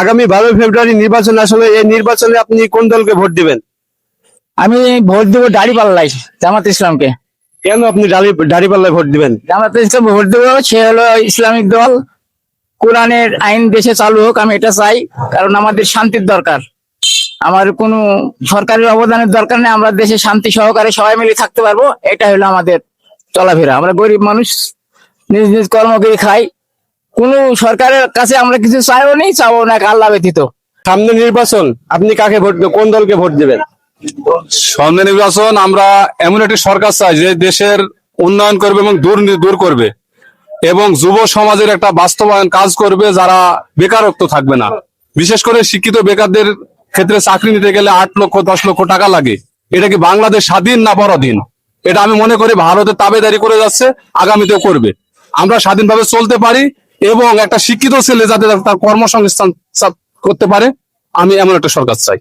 আগামী বারোই ফেব্রুয়ারি নির্বাচন আসলে এই নির্বাচনে আপনি কোন দলকে ভোট দিবেন? আমি ভোট দেবো দাড়ি পাল্লাই জামাত ইসলামকে। কেন আপনি দাঁড়িপাল্লায় ভোট দিবেন? জামাত ইসলাম ভোট দেবো সে হলো ইসলামিক দল। কোরআনের আইন দেশে চালু হোক আমি এটা চাই কারণ আমাদের শান্তির দরকার। আমার কোনো সরকারের অবদানের দরকার নেই আমরা দেশে শান্তি সহকারে সবাই মিলে থাকতে পারব এটা হলো আমাদের চলাফেরা। আমরা গরিব মানুষ নিজ নিজ কর্মকে খাই কোনো সরকারের কাছে আমরা কিছু চাইও নি চাবো না আল্লাহ ব্যতীত। সামনে নির্বাচন আপনি কাকে ভোট দেবেন কোন দলকে ভোট দেবেন? সামনে নির্বাচন আমরা এমন একটি সরকার চাই যে দেশের উন্নয়ন করবে এবং দুর্নীতি দূর করবে এবং যুব সমাজের একটা বাস্তবায়ন কাজ করবে যারা বেকারত্ব থাকবে না। বিশেষ করে শিক্ষিত বেকারদের ক্ষেত্রে চাকরি নিতে গেলে আট লক্ষ দশ লক্ষ টাকা লাগে। এটা কি বাংলাদেশ স্বাধীন না পরাধীন? এটা আমি মনে করি ভারতের তাবেদারি করে যাচ্ছে আগামীতেও করবে। আমরা স্বাধীনভাবে চলতে পারি এবং একটা শিক্ষিত ছেলে যাতে তার কর্মসংস্থান করতে পারে আমি এমন একটা সরকার চাই।